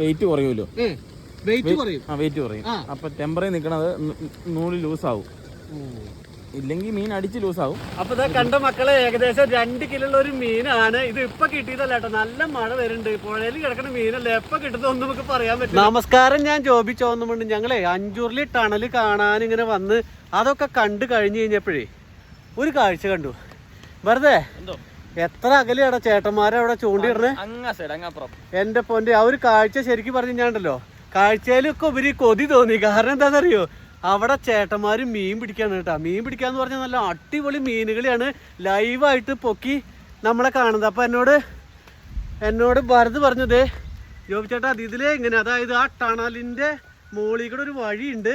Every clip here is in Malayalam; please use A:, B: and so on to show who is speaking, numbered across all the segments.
A: വെയിറ്റ് കുറയുമല്ലോ
B: വെയിറ്റ് കുറയും.
A: ആ വെയിറ്റ് കുറയും. അപ്പൊ ടെമ്പറി നിൽക്കണത് നൂൽ ലൂസ് ആവും ഇല്ലെങ്കിൽ മീൻ അടിച്ച് ലൂസ് ആവും
B: അപ്പൊ ഇതാ കണ്ട മക്കളെ ഏകദേശം രണ്ട് കിലോ ഉള്ള ഒരു മീനാണ്. ഇത് ഇപ്പൊ കിട്ടിയതല്ല കേട്ടോ. നല്ല മഴ വരുന്നുണ്ട്. പുഴയിൽ കിടക്കുന്ന മീനല്ലേ എപ്പൊ കിട്ടുന്നൊന്നും നമുക്ക് പറയാൻ പറ്റും നമസ്കാരം ഞാൻ ജോബി ചോന്നുമുണ്ട്. ഞങ്ങളെ അഞ്ചൂറിൽ ടണൽ കാണാൻ ഇങ്ങനെ വന്ന് അതൊക്കെ കണ്ടു കഴിഞ്ഞു കഴിഞ്ഞപ്പോഴേ ഒരു കാഴ്ച കണ്ടു. വെറുതെ
A: എന്തോ?
B: എത്ര അകലെയാടാ ചേട്ടന്മാരെ അവിടെ ചൂണ്ടിയിടണേ എന്റെ പൊന്റെ ആ ഒരു കാഴ്ച ശരിക്കും പറഞ്ഞു ഞാണ്ടല്ലോ കാഴ്ചയിലൊക്കെ ഉപരി കൊതി തോന്നി. കാരണം എന്താണെന്നറിയോ? അവിടെ ചേട്ടന്മാര് മീൻ പിടിക്കാണ് കേട്ടോ. മീൻ പിടിക്കാന്ന് പറഞ്ഞാൽ നല്ല അടിപൊളി മീനുകളെയാണ് ലൈവായിട്ട് പൊക്കി നമ്മളെ കാണുന്നത്. അപ്പൊ എന്നോട് എന്നോട് ഭരത് പറഞ്ഞത് ജോബി ചേട്ടാ അത് ഇതിലേ ഇങ്ങനെ അതായത് ആ ടണലിന്റെ മുകളിൽ കൂടെ ഒരു വഴിയുണ്ട്.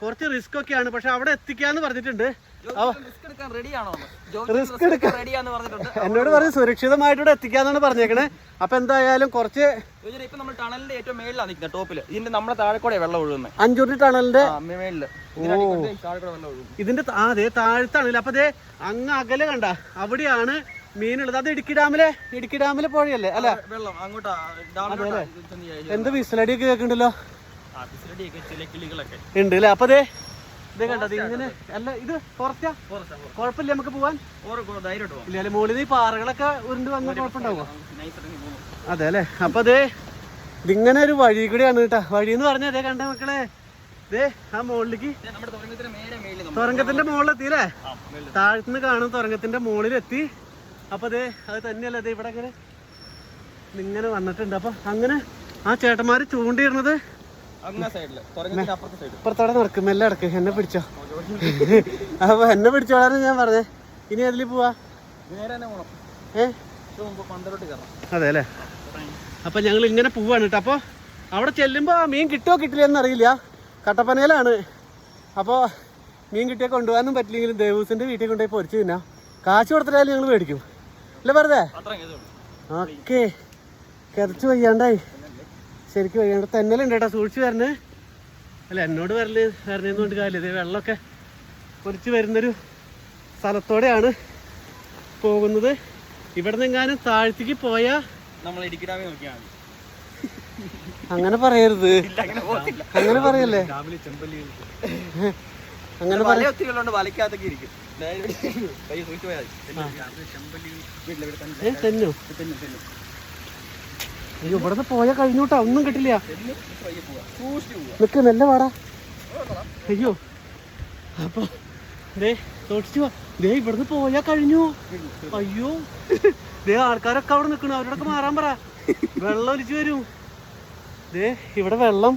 B: കുറച്ച് റിസ്ക് ഒക്കെയാണ്. പക്ഷെ അവിടെ എത്തിക്കാന്ന് പറഞ്ഞിട്ടുണ്ട്.
A: റിസ്ക് എടുക്കാൻ റെഡിയാണോ
B: എന്നോട് പറഞ്ഞ് സുരക്ഷിതമായിട്ട് എത്തിക്കാന്നാണ് പറഞ്ഞേക്കണേ. അപ്പൊ എന്തായാലും കുറച്ച്
A: നമ്മൾ ടണലിന്റെ ഏറ്റവും മേളിലാണ് നിൽക്കുന്നത് ടോപ്പിൽ ഇതിന്റെ നമ്മുടെ താഴെ കൂടെ വെള്ളം ഒഴുകുന്നത്
B: അഞ്ചൂരി ടണലിന്റെ
A: മേളിൽ.
B: ഇതിന്റെ അതെ താഴത്താണ്. അപ്പൊ അതെ അങ്ങ് അകലെ കണ്ട അവിടെയാണ് മീനുള്ളത്. അത് ഇടുക്കി ഡാമിലെ ഇടുക്കി ഡാമിലെ പുഴയല്ലേ? അല്ല?
A: വെള്ളം അങ്ങോട്ടാ
B: എന്ത് വിസിലടി ഒക്കെ കേൾക്കണ്ടല്ലോ ഉണ്ട് അല്ലേ? അപ്പൊ അതെ ഇത് കണ്ടത് ഇങ്ങനെ അല്ല ഇത് കുഴപ്പമില്ല നമുക്ക് പോവാൻ? ഇല്ല മുകളിൽ പാറകളൊക്കെ ഉരുണ്ട് വന്ന അതെ അല്ലേ? അപ്പൊ അതെ ഇതിങ്ങനെ ഒരു വഴി കൂടിയാണ് കേട്ടാ. വഴി എന്ന് പറഞ്ഞ അതേ കണ്ട മക്കളെ? ദേ ആ മുകളിലേക്ക് തുരങ്കത്തിന്റെ എത്തി അല്ലേ? താഴത്തുനിന്ന് കാണും തുരങ്കത്തിന്റെ മുകളിലെത്തി അപ്പൊ അതെ അത് തന്നെയല്ലേ അതെ ഇവിടെ അങ്ങനെ ഇങ്ങനെ വന്നിട്ടുണ്ട്. അപ്പൊ അങ്ങനെ ആ ചേട്ടന്മാര് ചൂണ്ടിയിരുന്നത് ഇപ്പുറത്തോടെ നടക്കും മെല്ലെ അടക്ക് എന്നെ പിടിച്ചോ. അപ്പൊ എന്നെ പിടിച്ചോളാന്ന് ഞാൻ പറഞ്ഞേ? ഇനി അതിൽ പോവാ. അതെ അല്ലേ? അപ്പൊ ഞങ്ങൾ ഇങ്ങനെ പോവാണ് കേട്ടോ അപ്പൊ അവിടെ ചെല്ലുമ്പോ മീൻ കിട്ടുമോ കിട്ടില്ല എന്നറിയില്ല. കട്ടപ്പനയിലാണ്. അപ്പോൾ മീൻ കിട്ടിയാൽ കൊണ്ടുപോകാനും പറ്റില്ലെങ്കിലും ദേവൂസിന്റെ വീട്ടിൽ കൊണ്ടുപോയി പൊരിച്ചു തിന്നാം. കാശ് കൊടുത്തിട്ടായാലും ഞങ്ങൾ മേടിക്കും. അല്ലേ വെറുതെ?
A: ചെയ്തോളൂ
B: ഓക്കെ. കിതച്ചു വയ്യാണ്ടായി. ശരിക്കും വയ്യാണ്ട് തെന്നലുണ്ട് കേട്ടോ സൂക്ഷിച്ച് വരണേ അല്ല എന്നോട് വരൽ വരണേന്ന് കൊണ്ട് കാര്യമില്ല ഇതേ വെള്ളമൊക്കെ പൊരിച്ച് വരുന്നൊരു സ്ഥലത്തോടെയാണ് പോകുന്നത് ഇവിടെ നിന്നെങ്ങാനും താഴ്ത്തിക്ക് പോയാൽ
A: നമ്മൾ ഇടുക്കി ഡാമിൽ നോക്കിയാണ്
B: അങ്ങനെ പറയരുത്
A: അങ്ങനെ
B: പറയല്ലേ അങ്ങനെ
A: തന്നെ
B: ഏ തെന്നോ
A: തെന്നു തെന്നു
B: അയ്യോ ഇവിടുന്ന് പോയാൽ കഴിഞ്ഞൂട്ടാ. ഒന്നും കിട്ടില്ല. നിക്ക് മെല്ലെ വാടാ. അയ്യോ. അപ്പൊ ദേ തോട്ടിച്ചു ദേ ഇവിടുന്ന് പോയാ കഴിഞ്ഞു. അയ്യോ. ദേ ആൾക്കാരൊക്കെ അവിടെ നിക്കണു. അവരോടൊക്കെ മാറാൻ പറ. വെള്ളം ഒലിച്ചു വരും. ദേ ഇവിടെ വെള്ളം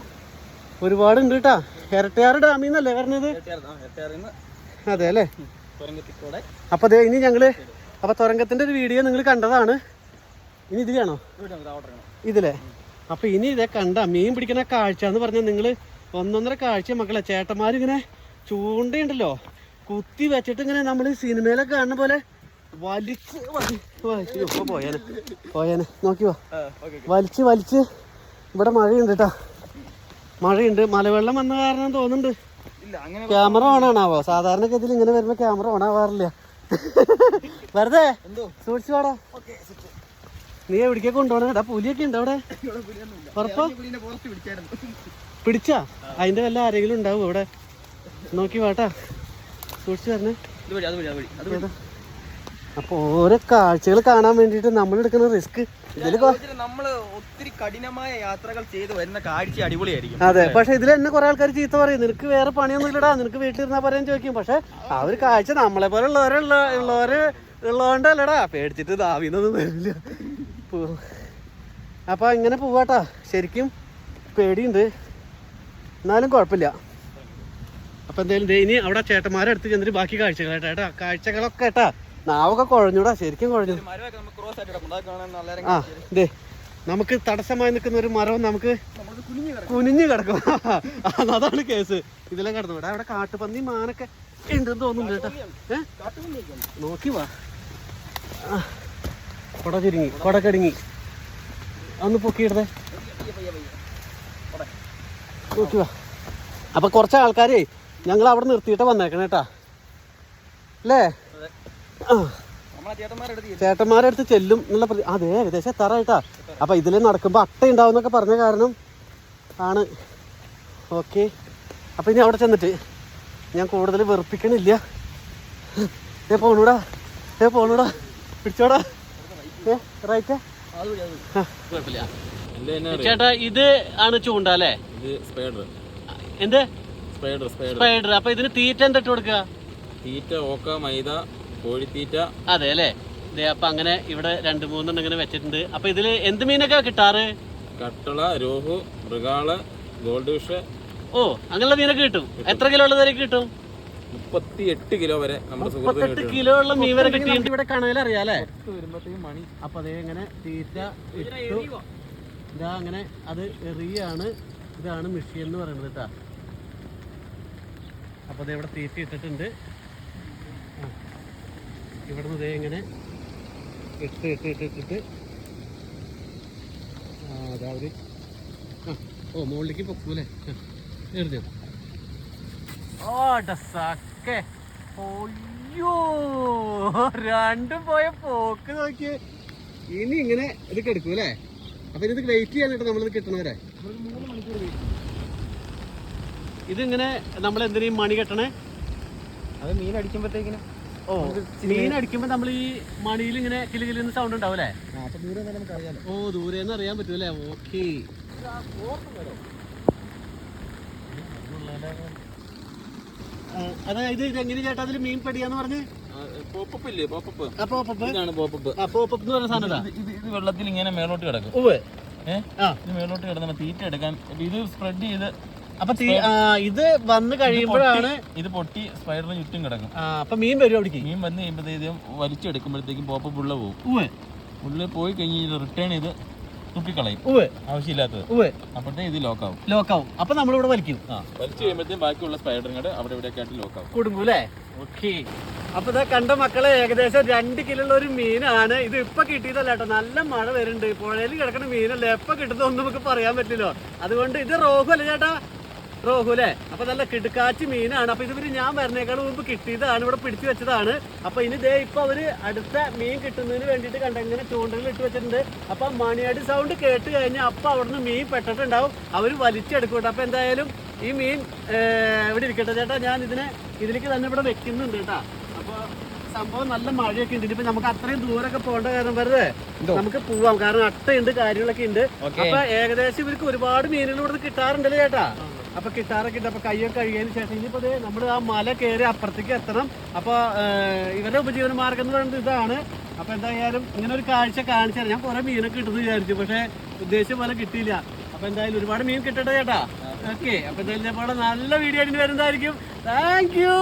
B: ഒരുപാട് ഉണ്ട് കേട്ടാ. ഇരട്ടയാറ് ഡാമിന്നല്ലേ പറഞ്ഞത് അതെ അല്ലേ? അപ്പൊ ദേ ഇനി ഞങ്ങൾ അപ്പൊ തുരങ്കത്തിന്റെ ഒരു വീഡിയോ നിങ്ങൾ കണ്ടതാണ്. ഇനി ഇതിലാണോ ഇതിലെ. അപ്പൊ ഇനി ഇതേ കണ്ട മീൻ പിടിക്കുന്ന കാഴ്ച എന്ന് പറഞ്ഞാൽ നിങ്ങൾ ഒന്നൊന്നര കാഴ്ച മക്കളെ. ചേട്ടന്മാരിങ്ങനെ ചൂണ്ടയുണ്ടല്ലോ. കുത്തി വെച്ചിട്ട് ഇങ്ങനെ നമ്മൾ സിനിമയിലൊക്കെ കാണുന്ന പോലെ വലിച്ച് പോയാന്. പോയാന്. നോക്കി വാ. വലിച്ച് വലിച്ച് ഇവിടെ മഴയുണ്ട് കേട്ടാ മഴയുണ്ട്. മലവെള്ളം വന്ന കാരണം തോന്നുന്നുണ്ട്. ക്യാമറ ഓൺ ആണാവോ? സാധാരണ ഗതിയിൽ ഇങ്ങനെ വരുമ്പോ ക്യാമറ ഓൺ ആവാറില്ല. വെറുതെ സൂക്ഷിച്ചു വാടാ.
A: ഓക്കെ
B: നീ എവിടേക്കാ കൊണ്ടുപോകണേ എടാ പുലിയൊക്കെ ഉണ്ട് അവിടെ? ഉറപ്പാ? പിടിച്ചാ? അതിന്റെ വല്ല ആരെങ്കിലും ഉണ്ടാവും ഇവിടെ നോക്കി വാട്ടാ. സൂക്ഷിച്ചു
A: തരണേ
B: അപ്പൊ ഓരോ കാഴ്ചകൾ കാണാൻ വേണ്ടിട്ട് നമ്മൾ എടുക്കുന്ന റിസ്ക്.
A: നമ്മൾ ഒത്തിരി കഠിനമായ യാത്രകൾ ചെയ്ത് വരുന്ന കാഴ്ച അടിപൊളിയായിരിക്കും.
B: അതെ പക്ഷെ ഇതിൽ എന്നെ കുറെ ആൾക്കാർ ചീത്ത പറയും. നിനക്ക് വേറെ പണിയൊന്നും ഇല്ലടാ നിനക്ക് വീട്ടിലിരുന്നാ പറയാൻ ചോദിക്കും. പക്ഷെ ആ ഒരു കാഴ്ച നമ്മളെ പോലെ ഉള്ളവരുള്ള ഉള്ളവര് ഉള്ളതുകൊണ്ടല്ലടാ. പേടിച്ചിട്ട് ദാവിന്നൊന്നും വരില്ല. പോ- അപ്പൊ ഇങ്ങനെ പോവാട്ടാ. ശരിക്കും പേടിയുണ്ട്. എന്നാലും കുഴപ്പമില്ല. അപ്പോൾ എന്തായാലും ഇനി അവിടെ ചേട്ടന്മാരെ അടുത്ത് ചെന്നിട്ട് ബാക്കി കാഴ്ചകളായിട്ടാ. ചേട്ടാ കാഴ്ചകളൊക്കെ കേട്ടാ. നാവൊക്കെ കുഴഞ്ഞൂടാ ശരിക്കും കുഴഞ്ഞു. ആ ഇതേ നമുക്ക് തടസ്സമായി നിൽക്കുന്ന ഒരു മരവും നമുക്ക്
A: നമുക്ക് കുഞ്ഞു കിടക്കും.
B: കുനിഞ്ഞു കിടക്കും. അതാണ് കേസ്. ഇതെല്ലാം കിടന്നു ഇവിടെ അവിടെ കാട്ടുപന്നി മാനൊക്കെ ഉണ്ടെന്ന് തോന്നുന്നുണ്ട് കേട്ടോ. ഏ?
A: കാട്ടുപന്നിയൊക്കെ
B: നോക്കി വാ. കൊട ചുരുങ്ങി കൊട കടുങ്ങി. ഒന്ന് പൊക്കിയിടതേ നോക്കുക അപ്പൊ കുറച്ച് ആൾക്കാരെ ഞങ്ങൾ അവിടെ നിർത്തിയിട്ട് വന്നേക്കണേ കേട്ടാ അല്ലേ?
A: ചേട്ടന്മാരുടെ അടുത്ത് ചെല്ലും.
B: എന്നുള്ള പ്രതി അതെ ഏകദേശം എത്താറായിട്ടാ. അപ്പൊ ഇതിൽ നടക്കുമ്പോൾ അട്ട ഉണ്ടാവും എന്നൊക്കെ പറഞ്ഞ കാരണം ആണ്. ഓക്കെ. അപ്പൊ ഇനി അവിടെ ചെന്നിട്ട് ഞാൻ കൂടുതൽ വെറുപ്പിക്കണില്ല. ഏ പോണൂടാ. ഏ പോണൂടാ. പിടിച്ചോടാ. റൈറ്റ്. ചേട്ടാ ഇത് ആണ് ചൂണ്ട അല്ലേ? എന്ത്?
C: സ്പൈഡർ
B: അപ്പൊ ഇതിന് തീറ്റ എന്തിട്ട് കൊടുക്കുക?
C: തീറ്റ ഓക്ക മൈദ കോഴിത്തീറ്റ.
B: അതെ അല്ലേ? അപ്പൊ അങ്ങനെ ഇവിടെ രണ്ട് മൂന്നെണ്ണം ഇങ്ങനെ വെച്ചിട്ടുണ്ട്. അപ്പൊ ഇതിൽ എന്ത് മീനൊക്കെ കിട്ടാറ്?
C: കട്ടള രോഹു മൃഗാൾ ഗോൾഡ് ഫിഷ്.
B: ഓ അങ്ങനെയുള്ള മീനൊക്കെ കിട്ടും. എത്ര കിലോ ഉള്ളത് കിട്ടും?
C: മുപ്പത്തി എട്ട് കിലോ വരെ നമ്മുടെ സുഹൃത്തിന്
B: കിലോ ഉള്ള മീൻ വരെ കിട്ടിയിട്ട് ഇവിടെ കണയിൽ അറിയാലേ?
C: വരുമ്പോഴത്തേക്കും മണി.
B: അപ്പൊ അതേ ഇങ്ങനെ തീറ്റ ഇട്ടു. ഇതാ അങ്ങനെ അത് എറിയാണ്. ഇതാണ് മിഷി എന്ന് പറയുന്നത് കേട്ടാ. അപ്പൊ അതേ ഇവിടെ തീറ്റ ഇട്ടിട്ടുണ്ട്. ഇവിടെ നിന്ന് ഇതേ ഇങ്ങനെ ഇട്ട് ഇട്ട് ഇട്ട് ഇട്ടിട്ട് ആ അതാ അവർ ആ. ഓ മുകളിലേക്ക് പൊക്കൂലേ എറിഞ്ഞോ. ഓ ഡസാക്കെ ഒയ്യോ രണ്ടും പോയ പോക്ക് നോക്കിയേ ഇനി ഇങ്ങനെ ഇത് കെടുക്കും അല്ലേ? അപ്പൊ ഇത് വെയിറ്റ് ചെയ്യാനായിട്ട് നമ്മളിത് കിട്ടണവരെ ഇതിങ്ങനെ നമ്മൾ എന്തിനീ മണി കെട്ടണേ?
A: അത് മീൻ അടിക്കുമ്പോഴത്തേക്കിന്
B: ഓ മീൻ അടിക്കുമ്പോ നമ്മൾ ഈ മണിയിൽ ഇങ്ങനെ കിലി കിലിന്ന് സൗണ്ട് ഉണ്ടാവും അല്ലേ?
A: ദൂരെ
B: ഓ ദൂരെന്ന് അറിയാൻ പറ്റൂലേ? ഓക്കെ. അതായത് ഇത് എങ്ങനെ ചേട്ടാ? അതിൽ മീൻ പടിയാന്ന് പറഞ്ഞേ?
C: പോപ്പപ്പ് ഇല്ലേ പോപ്പപ്പ്.
B: അപ്പൊ അപ്പൊ
C: ഇതാണ് പോപ്പപ്പ്.
B: അപ്പൊ അപ്പൊ എന്ന് പറഞ്ഞ സാധനം ഇതാ.
C: വെള്ളത്തിൽ ഇങ്ങനെ മേലോട്ട് കിടക്കും.
B: ഉവ്വ്.
C: ഏഹ്
B: ആ.
C: ഇത് മേലോട്ട് കിടന്ന തീറ്റ എടുക്കാൻ ഇത് സ്പ്രെഡ് ചെയ്ത്
B: അപ്പൊ ആ, ഇത് വന്ന് കഴിയുമ്പോഴാണ്
C: ഇത് പൊട്ടി സ്പൈഡറിന് ചുറ്റും കിടക്കും.
B: ആ, അപ്പൊ മീൻ വരും അവിടേക്ക്.
C: മീൻ വന്ന് കഴിയുമ്പോഴത്തേക്കും വലിച്ചെടുക്കുമ്പോഴത്തേക്കും പോപ്പപ്പ് ഉള്ള പോകും. ഉള്ളിൽ പോയി കഴിഞ്ഞ് റിട്ടേൺ ചെയ്ത് തുപ്പിക്കളയും. ആവശ്യമില്ലാത്തത്. അപ്പോഴത്തേ ഇത് ലോക്കാവും.
B: ലോക്കാവും. അപ്പൊ നമ്മളിവിടെ വലിക്കും.
C: വലിച്ചു കഴിയുമ്പോഴത്തേക്കും ബാക്കിയുള്ള സ്പൈഡറും കൂടെ അവിടെ ഇവിടെയൊക്കെ ആയിട്ട് ലോക്കാവും.
B: കുടുങ്ങും അല്ലേ ഓക്കെ. അപ്പൊ ഇതാ കണ്ട മക്കളെ ഏകദേശം രണ്ട് കിലോ ഉള്ള ഒരു മീനാണ്. ഇത് ഇപ്പൊ കിട്ടിയതല്ല കേട്ടോ നല്ല മഴ വരുന്നുണ്ട്. പുഴയിൽ കിടക്കുന്ന മീനല്ലേ? എപ്പൊ കിട്ടുന്നൊന്നും നമുക്ക് പറയാൻ പറ്റില്ലോ അതുകൊണ്ട് ഇത് റോഹു അല്ലേ ചേട്ടാ? റോഹു അല്ലേ അപ്പൊ നല്ല കിടുക്കാച്ചി മീനാണ്. അപ്പൊ ഇത് ഇവർ ഞാൻ വരുന്നേക്കാൾ മുമ്പ് കിട്ടിയതാണ് ഇവിടെ പിടിച്ചു വെച്ചതാണ്. അപ്പൊ ഇനി ദേ ഇപ്പൊ അവർ അടുത്ത മീൻ കിട്ടുന്നതിന് വേണ്ടിയിട്ട് കണ്ട ഇങ്ങനെ ചൂണ്ടലിൽ ഇട്ട് വെച്ചിട്ടുണ്ട്. അപ്പൊ മണിയാടി സൗണ്ട് കേട്ട് കഴിഞ്ഞാൽ അപ്പൊ അവിടുന്ന് മീൻ പെട്ടിട്ടുണ്ടാവും. അവർ വലിച്ചെടുക്കൂട്ടോ അപ്പൊ എന്തായാലും ഈ മീൻ ഇവിടെ ഇരിക്കട്ടെ ചേട്ടാ. ഞാൻ ഇതിനെ ഇതിലേക്ക് തന്നെ ഇവിടെ വെക്കുന്നുണ്ട് കേട്ടാ. അപ്പൊ സംഭവം നല്ല മഴയൊക്കെ ഉണ്ട്. ഇനിയിപ്പോ നമുക്ക് അത്രയും ദൂരമൊക്കെ പോകേണ്ട കാരണം വെറുതെ നമുക്ക് പോവാം. കാരണം അട്ടയുണ്ട് കാര്യങ്ങളൊക്കെ ഉണ്ട്. അപ്പൊ ഏകദേശം ഇവർക്ക് ഒരുപാട് മീനുകൾ ഇവിടെ കിട്ടാറുണ്ടല്ലോ ചേട്ടാ. അപ്പൊ കിട്ടാറൊക്കെ ഉണ്ട്. അപ്പൊ കയ്യൊക്കെ കഴിയതിന് ശേഷം ഇനിയിപ്പോ നമ്മൾ ആ മല കയറി അപ്പുറത്തേക്ക് എത്തണം. അപ്പൊ ഇവരുടെ ഉപജീവന മാർഗം എന്ന് പറയുന്നത് ഇതാണ്. അപ്പൊ എന്തായാലും ഇങ്ങനെ ഒരു കാഴ്ച കാണിച്ചാൽ ഞാൻ കുറെ മീനൊക്കെ കിട്ടുമെന്ന് വിചാരിച്ചു. പക്ഷെ ഉദ്ദേശം പോലെ കിട്ടിയില്ല. അപ്പൊ എന്തായാലും ഒരുപാട് മീൻ കിട്ടട്ടെ ചേട്ടാ. ഓക്കെ. അപ്പൊ എന്തായാലും നല്ല വീഡിയോ ആയിട്ട് വരുന്നതായിരിക്കും. Thank you.